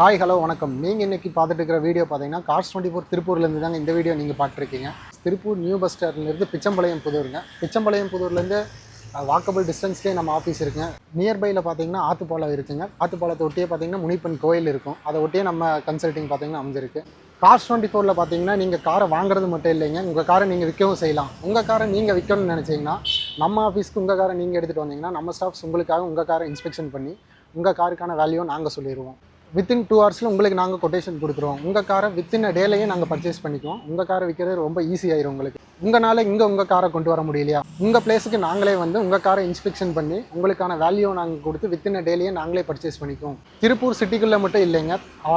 Hi hello வணக்கம். நீங்கள் இன்னைக்கு பார்த்துட்டு இருக்கிற வீடியோ பார்த்தீங்கன்னா கார்ஸ் டுவெண்ட்டி ஃபோர் திருப்பூர்லேருந்து தாங்க இந்த வீடியோ நீங்கள் பார்த்துருக்கீங்க. திருப்பூர் நியூ பஸ் ஸ்டாண்ட்லேருந்து பிச்சம்பாளையம் புதூருங்க. பிச்சம்பாளையம் புதூர்லேருந்து வாக்கபிள் டிஸ்டன்ஸ்லேயே நம்ம ஆஃபீஸ் இருக்குங்க. நியர்பையில் பார்த்தீங்கன்னா ஆத்துப்பாலம் இருக்குங்க. ஆத்துப்பாலத்தை ஒட்டியே பார்த்தீங்கன்னா முனிப்பன் கோயில் இருக்கும். அதை ஒட்டியே நம்ம கன்சல்ட்டிங் பார்த்தீங்கன்னா அமைஞ்சிருக்கு. கார்ஸ் டுவெண்ட்டி ஃபோரில் பார்த்தீங்கன்னா நீங்கள் காரை வாங்குறது மட்டும் இல்லைங்க. உங்கள் காரை நீங்கள் விற்கவும் செய்யலாம். உங்கள் காரை நீங்கள் விற்கணும்னு நினச்சிங்கன்னா நம்ம ஆஃபீஸ்க்கு உங்கள் காரை நீங்கள் எடுத்துகிட்டு வந்தீங்கன்னா நம்ம ஸ்டாஃப்ஸ் உங்களுக்காக உங்கள் காரை இன்ஸ்பெக்ஷன் பண்ணி உங்கள் காருக்கான வேல்யூ நாங்கள் சொல்லிடுவோம் வித்தின் டூ ஹவர்ஸில் உங்களுக்கு நாங்கள் கொட்டேஷன் கொடுக்குறோம். உங்கள் காரை வித்தின் அ டேலையே நாங்கள் பர்ச்சேஸ் பண்ணிக்குவோம். உங்கள் காரை விற்கிறது ரொம்ப ஈஸி ஆயிரும் உங்களுக்கு. உங்களால் இங்கே உங்கள் காரை கொண்டு வர முடியலையா? உங்கள் பிளேஸுக்கு நாங்களே வந்து உங்கள் காரை இன்ஸ்பெக்ஷன் பண்ணி உங்களுக்கான வேல்யூ நாங்கள் கொடுத்து வித்தின் அ டேலையே நாங்களே பர்ச்சேஸ் பண்ணிக்குவோம். திருப்பூர் சிட்டிக்குள்ளே மட்டும் இல்லைங்க.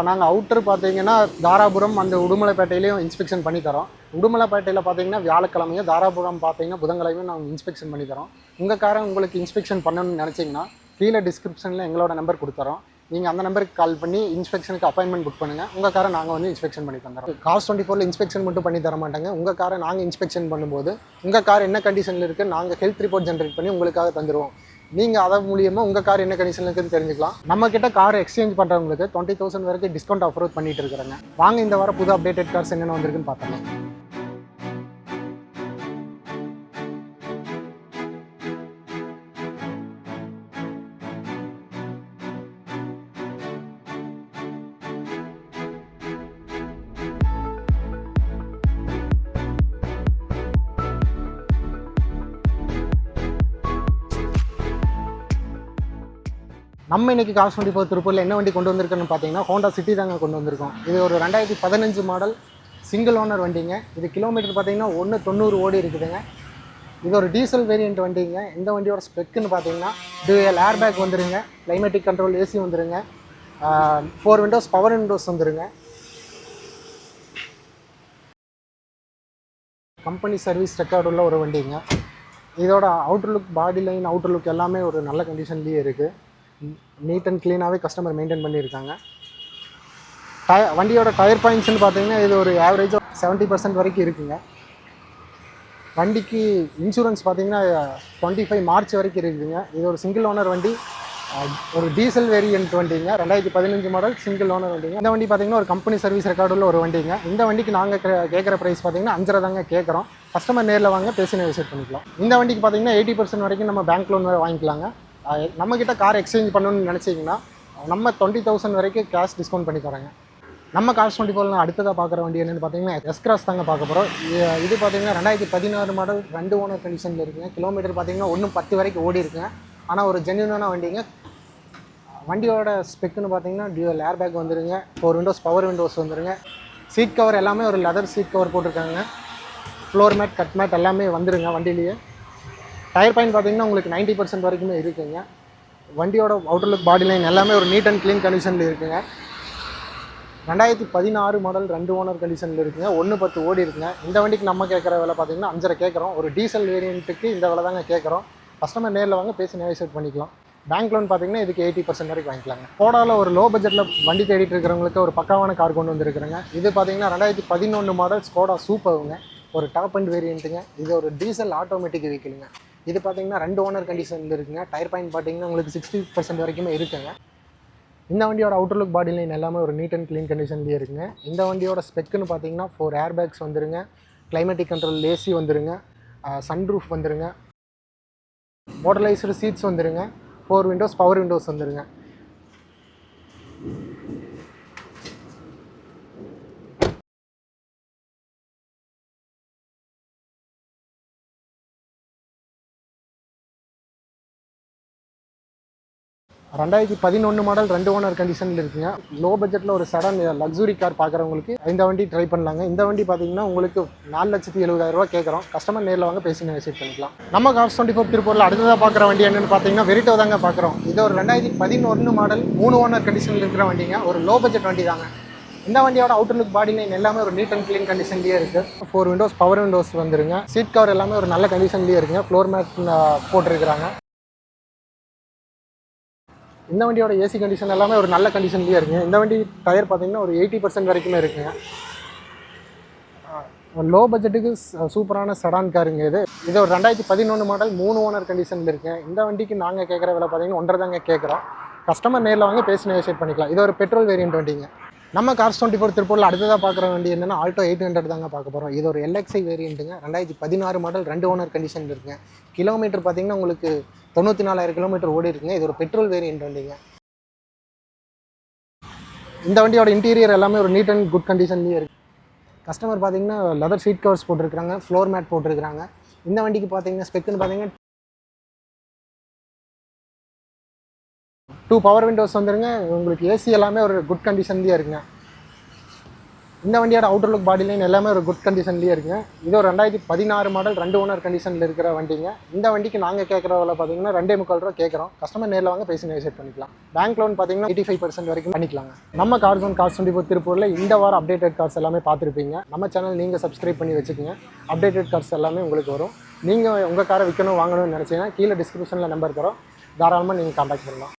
நாங்கள் அவுட்டர் பார்த்தீங்கன்னா தாராபுரம் அந்த உடுமலைப்பேட்டையிலையும் இன்ஸ்பெக்ஷன் பண்ணி தரோம். உடுமலைப்பேட்டையில் பார்த்தீங்கன்னா வியாழக்கிழமையும் தாராபுரம் பார்த்தீங்கன்னா புதன்கிழமையும் நாங்கள் இன்ஸ்பெக்ஷன் பண்ணி தரோம். உங்கள் காரை உங்களுக்கு இன்ஸ்பெக்ஷன் பண்ணணும்னு நினச்சிங்கன்னா கீழே டிஸ்கிரிப்ஷனில் எங்களோட நம்பர் கொடுத்துறோம். நீங்கள் அந்த நம்பருக்கு கால் பண்ணி இன்ஸ்பெக்ஷனுக்கு அப்பாயின்மெண்ட் புக் பண்ணுங்கள் உங்கள் காரை நாங்கள் வந்து இன்ஸ்பெக்ஷன் பண்ணி தந்துடுறோம் காஸ் டுவெண்ட்டி ஃபோரில் இன்ஸ்பெக்ஷன் மட்டும் பண்ணி தர மாட்டாங்க. உங்கள் காரை நாங்கள் இன்ஸ்பெக்ஷன் பண்ணும்போது உங்கள் கார் என்ன கண்டிஷனில் இருக்குது நாங்கள் ஹெல்த் ரிப்போர்ட் ஜென்ரேட் பண்ணி உங்களுக்காக தந்துடுவோம் நீங்கள் அதை மூலியமாக உங்கள் கார் என்ன கண்டிஷனில் இருக்குன்னு தெரிஞ்சுக்கலாம். நம்ம கிட்ட கார் எக்ஸ்சேஞ்ச் பண்ணுறவங்களுக்கு டுவெண்ட்டி தௌசண்ட் வரைக்கும் டிஸ்கவுண்ட் ஆஃபர் பண்ணிட்டு இருக்கிறாங்க. வாங்க இந்த வாரம் புது அப்டேட்டட் கார்ஸ் என்னென்ன வந்திருக்குன்னு பார்த்தோம் நம்ம இன்னைக்கு காசு வண்டி ஃபோர் திருப்பூரில் என்ன வண்டி கொண்டு வந்திருக்கோன்னு பார்த்தீங்கன்னா ஹோண்டா சிட்டி தாங்க கொண்டு வந்திருக்கோம். இது ஒரு ரெண்டாயிரத்தி பதினஞ்சு மாடல் சிங்கிள் ஓனர் வண்டிங்க. இது கிலோமீட்டர் பார்த்தீங்கன்னா ஒன்று தொண்ணூறு ஓடி இருக்குதுங்க. இது ஒரு டீசல் வேரியண்ட் வண்டிங்க. இந்த வண்டியோட ஸ்பெக்குன்னு பார்த்தீங்கன்னா டூஎல் ஏர் பேக் வந்துருங்க. கிளைமேட்டிக் கண்ட்ரோல் ஏசி வந்துருங்க. ஃபோர் விண்டோஸ் பவர் விண்டோஸ் வந்துருங்க. கம்பெனி சர்வீஸ் ரெக்கார்டு உள்ள ஒரு வண்டிங்க. இதோட outer look body line outer look எல்லாமே ஒரு நல்ல கண்டிஷன்லேயே இருக்குது நீட் அண்ட் க்ளீனாகவே கஸ்டமர் மெயின்டைன் பண்ணியிருக்காங்க. டய வண்டியோட டயர் பாயிண்ட்ஸ்னு பார்த்தீங்கன்னா இது ஒரு ஆவரேஜாக செவன்ட்டி பர்சன்ட் வரைக்கும் இருக்குங்க. வண்டிக்கு இன்சூரன்ஸ் பார்த்தீங்கன்னா டுவெண்ட்டி ஃபைவ் மார்ச் வரைக்கும் இருக்குதுங்க இது ஒரு சிங்கிள் ஓனர் வண்டி. ஒரு டீசல் வேரியன்ட் வண்டிங்க. ரெண்டாயிரத்தி பதினஞ்சு மாடல் சிங்கிள் ஓனர் வண்டிங்க. இந்த வண்டி பார்த்தீங்கன்னா ஒரு கம்பெனி சர்வீஸ் ரெக்கார்டு உள்ள ஒரு வண்டிங்க. இந்த வண்டிக்கு நாங்கள் கேட்குற ப்ரைஸ் பார்த்தீங்கன்னா அஞ்சரை தாங்க கேட்குறோம் கஸ்டமர் நேரில் வாங்க பேசி விசிட் பண்ணிக்கலாம். இந்த வண்டிக்கு பார்த்தீங்கன்னா எயிட்டி பர்சன்ட் வரைக்கும் நம்ம பேங்க் லோன் வாங்கிக்கலாங்க. நம்மக்கிட்ட கார் எக்ஸ்சேஞ்ச் பண்ணணும்னு நினச்சிங்கன்னா நம்ம டுவெண்ட்டி தௌசண்ட் வரைக்கும் கேஷ் டிஸ்கவுண்ட் பண்ணி தராங்க. நம்ம கார் டுவெண்ட்டி ஃபோரில் அடுத்ததாக பார்க்குற வண்டி என்னென்னு பார்த்தீங்கன்னா எஸ்கிராஸ் தாங்க பார்க்க போகிறோம் இது பார்த்தீங்கன்னா ரெண்டாயிரத்தி பதினாறு மாடல் ரெண்டு ஓனர் கண்டிஷனில் இருக்குங்க. கிலோமீட்டர் பார்த்தீங்கன்னா ஒன்று பத்து வரைக்கும் ஓடி இருக்குங்க. ஆனால் ஒரு ஜென்யூனான வண்டிங்க. வண்டியோட ஸ்பெக்குன்னு பார்த்தீங்கன்னா டியூவல் ஏர் பேக் வந்துருங்க. ஃபோர் விண்டோஸ் பவர் விண்டோஸ் வந்துருங்க. சீட் கவர் எல்லாமே ஒரு லெதர் சீட் கவர் போட்டிருக்காங்க. ஃப்ளோர் மேட் கட் மேட் எல்லாமே வந்துருங்க வண்டியிலேயே. டயர் பாயிண்ட் பார்த்தீங்கன்னா உங்களுக்கு 90% பர்சன்ட் வரைக்குமே இருக்குங்க. வண்டியோட அவுட்டர் லுக் பாடி லைன் எல்லாமே ஒரு நீட் அண்ட் க்ளீன் கண்டிஷனில் இருக்குங்க. ரெண்டாயிரத்தி பதினாறு மாடல் ரெண்டு ஓனர் கண்டிஷனில் இருக்குங்க. ஒன்று பத்து ஓடி இருக்குங்க. இந்த வண்டிக்கு நம்ம கேட்குற விலை பார்த்தீங்கன்னா அஞ்சரை கேட்குறோம். ஒரு டீசல் வேரியண்ட்டுக்கு இந்த விலை தாங்க கேட்குறோம். கஸ்டமர் நேரில் வாங்க பேசி நேவிசேட் பண்ணிக்கலாம். பேங்க் லோன் பார்த்தீங்கன்னா இதுக்கு எயிட்டி பர்சன்ட் வரைக்கும் வாங்கிக்கலாங்க. போடாவில் ஒரு லோ பட்ஜெட்டில் வண்டி தேடிட்டு இருக்கிறவங்களுக்கு ஒரு பக்காவான கார் கொண்டு வந்திருக்கிறேங்க. இது பார்த்தீங்கன்னா ரெண்டாயிரத்தி பதினொன்று மாடல் ஸ்கோடா சூப்பருங்க ஒரு டாப் அண்ட் வேரியண்ட்டுங்க இது ஒரு டீசல் ஆட்டோமேட்டிக் வெஹிக்கிளுங்க இது பார்த்தீங்கன்னா ரெண்டு ஓனர் கண்டிஷன் இருக்குங்க. டயர் பாயிண்ட் பார்த்தீங்கன்னா உங்களுக்கு சிக்ஸ்டி பர்சன்ட் வரைக்குமே இருக்குங்க. இந்த வண்டியோட அவுட்டர் லுக் பாடி லைன் எல்லாமே ஒரு நீட் அண்ட் க்ளீன் கண்டிஷன்லேயே இருக்குங்க. இந்த வண்டியோட ஸ்பெக்குன்னு பார்த்தீங்கன்னா ஃபோர் ஏர் பேக்ஸ் வந்துருங்க. கிளைமேட்டிக் கண்ட்ரோல் ஏசி வந்துருங்க. சன்ரூஃப் வந்துருங்க. மோட்டரைஸ்டு சீட்ஸ் வந்துருங்க. ஃபோர் விண்டோஸ் பவர் விண்டோஸ் வந்துருங்க. ரெண்டாயிரத்தி பதினொன்று மாடல் ரெண்டு ஓனர் கண்டிஷனில் இருக்குங்க. லோ பட்ஜெட்டில் ஒரு சடன் லக்ஸுரி கார் பார்க்குறவங்களுக்கு இந்த வண்டி ட்ரை பண்ணலாங்க. இந்த வண்டி பார்த்தீங்கன்னா உங்களுக்கு நாலு லட்சத்தி எழுபதாயிரரூவா கேட்குறோம் கஸ்டமர் நேரில் வாங்க பேசி விசிட் பண்ணிக்கலாம். நம்ம கார்ஸ் டுவெண்ட்டி ஃபோர் திருப்பூரில் அடுத்ததாக பார்க்குற வண்டி என்னென்னு பார்த்தீங்கன்னா வெரிட்டோ தாங்க பார்க்குறோம் இது ஒரு ரெண்டாயிரத்தி பதினொன்று மாடல் மூணு ஓனர் கண்டிஷனில் இருக்கிற வண்டிங்க. ஒரு லோ பட்ஜெட் வண்டி தாங்க இந்த வண்டியோட அவுட்டர் லுக் பாடி லைன் எல்லாமே ஒரு நீட் அண்ட் க்ளீன் கண்டிஷன்லேயே இருக்குது ஃபோர் விண்டோஸ் பவர் விண்டோஸ் வந்துருங்க. சீட் கவர் எல்லாமே ஒரு நல்ல கண்டிஷன்லேயே இருக்குங்க. ஃப்ளோர் மேட் போட்டிருக்கிறாங்க. இந்த வண்டியோட ஏசி கண்டிஷன் எல்லாமே ஒரு நல்ல கண்டிஷன்லேயே இருக்குங்க இந்த வண்டி டயர் பார்த்தீங்கன்னா ஒரு எயிட்டி பர்சன்ட் வரைக்குமே இருக்குங்க லோ பட்ஜெட்டுக்கு சூப்பரான செடான் காருங்க இது. இது ஒரு ரெண்டாயிரத்தி பதினொன்று மாடல் மூணு ஓனர் கண்டிஷனில் இருக்குங்க இந்த வண்டிக்கு நாங்கள் கேட்குற விலை பார்த்தீங்கன்னா ஒன்றரை தாங்க கேட்குறோம் கஸ்டமர் நேரில் வாங்க பேசி நெகோசியேட் பண்ணிக்கலாம். இது ஒரு பெட்ரோல் வேரியன்ட் வண்டிங்க. நம்ம கார்ஸ் டுவெண்ட்டி ஃபோர் திருப்பூரில் அடுத்ததாக பார்க்குற வண்டி என்னன்னா ஆல்டோ எயிட் ஹண்ட்ரட் தாங்க பார்க்க போகிறோம் இது ஒரு எல்எக்ஸ்ஐ வேரியண்ட்டுங்க ரெண்டாயிரத்தி பதினாறு மாடல் ரெண்டு ஓனர் கண்டிஷன் இருக்குங்க. கிலோமீட்டர் பார்த்தீங்கன்னா உங்களுக்கு தொண்ணூற்றி நாலாயிரம் கிலோமீட்டர் ஓடி இருக்குங்க. இது ஒரு பெட்ரோல் வேரியண்ட் வண்டிங்க. இந்த வண்டியோட இன்டீரியர் எல்லாமே ஒரு நீட் அண்ட் குட் கண்டிஷன்லேயே இருக்குது கஸ்டமர் பார்த்தீங்கன்னா லெதர் சீட் கவர்ஸ் போட்டிருக்கிறாங்க ஃப்ளோர் மேட் போட்டிருக்கிறாங்க. இந்த வண்டிக்கு பார்த்தீங்கன்னா ஸ்பெக்குன்னு பார்த்தீங்கன்னா டூ பவர் விண்டோஸ் வந்துருங்க. உங்களுக்கு ஏசி எல்லாமே ஒரு குட் கண்டிஷன்லேயே இருக்குங்க. இந்த வண்டியோட அவுட்டர் லுக் பாடி லைன் எல்லாமே ஒரு குட் கண்டிஷன்லேயே இருக்குங்க. இது ஒரு ரெண்டாயிரத்தி பதினாறு மாடல் ரெண்டு ஓனர் கண்டிஷனில் இருக்கிற வண்டிங்க. இந்த வண்டிக்கு நாங்கள் கேட்குற விலை பார்த்தீங்கன்னா ரெண்டே முக்கால் ரூபா கேட்குறோம் கஸ்டமர் நேரில் வாங்க பேசி நெகோசியேட் பண்ணிக்கலாம். பேங்க் லோன் பார்த்தீங்கன்னா எயிட்டி ஃபைவ் பர்சன்ட் வரைக்கும் பண்ணிக்கலாங்க. நம்ம கார் ஜோன் கார்ஸ் டுவெண்ட்டி திருப்பூரில் இந்த வாரம் அப்டேட்டட் கார்ஸ் எல்லாமே பார்த்துருப்பீங்க நம்ம சேனல் நீங்கள் சப்ஸ்கிரைப் பண்ணி வச்சுக்கோங்க. அப்டேட்டட் கார்ஸ் எல்லாமே உங்களுக்கு வரும். நீங்கள் உங்கள் காரை விற்கணும் வாங்கணும்னு நினச்சிங்கன்னா கீழே டிஸ்கிரிப்ஷனில் நம்பர் தரோம். தாராளமாக நீங்கள் காண்டாக்ட் பண்ணலாம்.